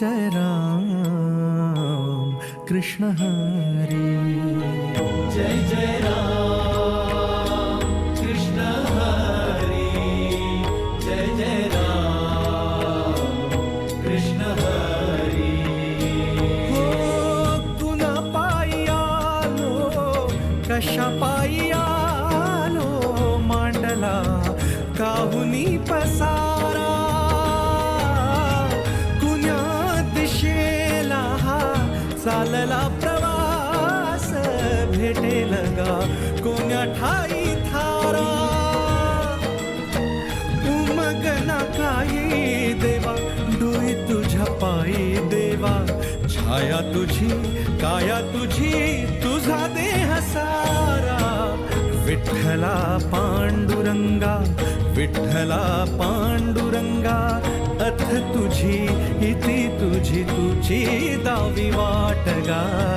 जय राम। कृष्ण हरी। जय जय राम। कृष्ण हरी। जय जय राम। कृष्ण हरी। हो पायी आलो कशा पायी आलो मांडला काहुनी पसारा चालला प्रवास भेटेल गा कोण्या ठाई थारा. उमगना काही देवा डोई तुझ्या पायी देवा. छाया तुझी काया तुझी तुझा देह सारा. विठ्ठला पांडुरंगा विठ्ठला पांडुरंगा तुझी इति तुझी तुझी दावी वाट गा